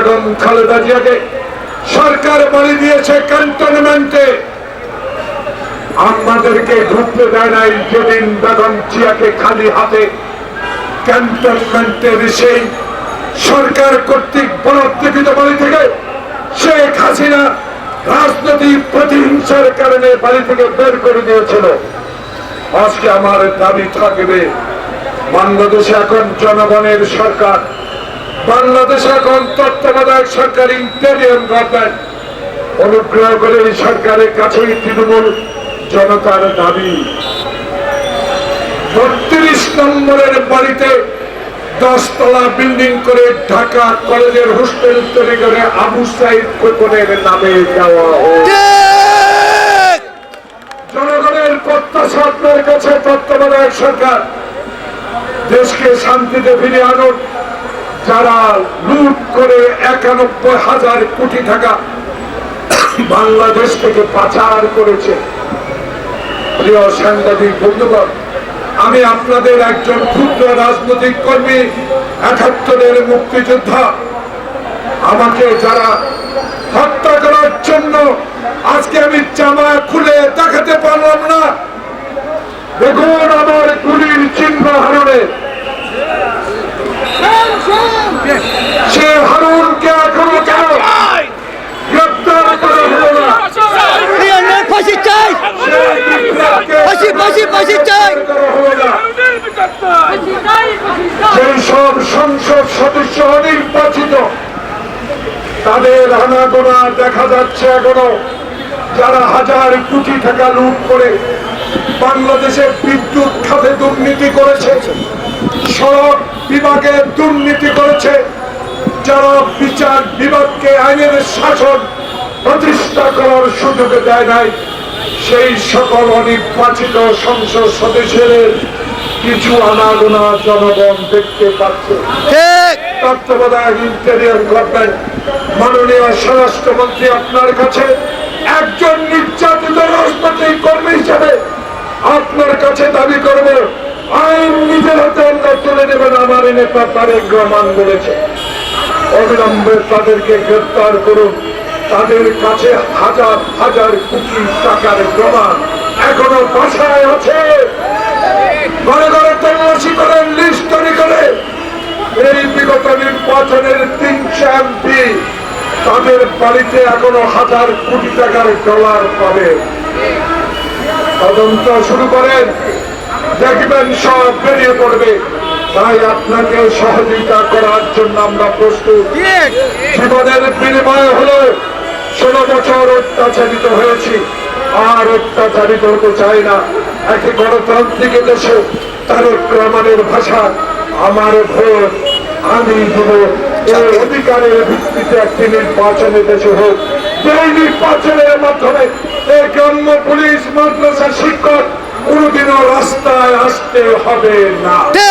বেগম খালেদা জিয়াকে সরকার বলে দিয়েছে ক্যান্টনমেন্টে। আমাদেরকে ঢুকতে দেয় নাই যেদিন বেগম জিয়াকে খালি হাতে। ক্যান্টনমেন্টের সেই সরকার কর্তৃক বরাদ্দকৃত বাড়ি থেকে শেখ হাসিনা রাজনৈতিক প্রতিহিংসার কারণে বাড়ি থেকে বের করে দিয়েছিল। আজকে আমার দাবি থাকবে, বাংলাদেশে এখন জনগণের সরকার বাংলাদেশে এখন তত্ত্বাবধায়ক সরকার ইন্টেরিয়াম গভর্নমেন্ট। অনুগ্রহ করে এই সরকারের কাছে তৃণমূল জনতার দাবি। বত্রিশ নম্বরের বাড়িতে দশতলা বিল্ডিং করে ঢাকা কলেজের হোস্টেল তৈরি করে আবু সাইদ খোকনের নামে দেওয়া হোক জনগণের প্রত্যাশা আপনার কাছে তত্ত্বাবধায়ক সরকার। দেশকে শান্তিতে ফিরিয়ে আনুন। যারা লুট করে একানব্বই হাজার কোটি টাকা বাংলাদেশ থেকে পাচার করেছে। প্রিয় সাংবাদিক বন্ধুগণ, আমি আপনাদের একজন ক্ষুদ্র রাজনৈতিক কর্মী, একাত্তরের মুক্তিযোদ্ধা। আমাকে যারা হত্যা করার জন্য আজকে আমি জামা খুলে দেখাতে পারলাম না, দেখুন আমার গুলির চিহ্ন হারণে। সে হারুনকে এখনও কেন গ্রেপ্তার করা হলো না? ফাঁসি চাই। ফাঁসি ফাঁসি ফাঁসি চাই। করা হলো না সেই সব সংসদ সদস্য অনির্বাচিত। তাদের আনাগোনা দেখা যাচ্ছে এখনও। যারা হাজার কোটি টাকা লুট করে বাংলাদেশে বিদ্যুৎ খাতে দুর্নীতি করেছে সড়ক বিভাগে দুর্নীতি করেছে। যারা বিচার বিভাগকে আইনের শাসন প্রতিষ্ঠা করার সুযোগ দেয় নাই সেই সকল অনির্বাচিত সংসদ সদস্যদের কিছু আনাগোনা জনগণ দেখতে পাচ্ছে। তত্ত্বাবধায়ক ইন্টেরিয়ার গভর্নমেন্ট মাননীয় স্বরাষ্ট্রমন্ত্রী আপনার কাছে একজন নির্যাতিত রাজনৈতিক কর্মী হিসেবে আপনার কাছে দাবি করব। আইন নিজের হাতে আল্লাহ তুলে নেবেন, আমার নেতা তারেক রহমান বলেছে। অবিলম্বে তাদেরকে গ্রেপ্তার করুন। তাদের কাছে হাজার হাজার কোটি টাকার প্রমাণ এখনও বাসায় আছে। ঘরে ঘরে তল্লাশি করেন লিস্ট তৈরি করে। এই বিগত নির্বাচনের তিনশো এমপি তাদের বাড়িতে এখনও হাজার কোটি টাকার ডলার পাবে। তদন্ত শুরু করেন। দেখবেন সব বেরিয়ে পড়বে। তাই আপনাকে সহযোগিতা করার জন্য আমরা প্রস্তুত। জীবনের বিনিময় হলো ষোলো বছর অত্যাচারিত হয়েছি। আর অত্যাচারিত হতে চাই না। একটি গণতান্ত্রিক দেশে তারেক রহমানের ভাষা, আমার ভোট, আমি দেব। এই অধিকারের ভিত্তিতে একটি নির্বাচনে দেশে হোক। যেই নির্বাচনের মাধ্যমে এই গ্রাম্য পুলিশ মাদ্রাসা হবে না।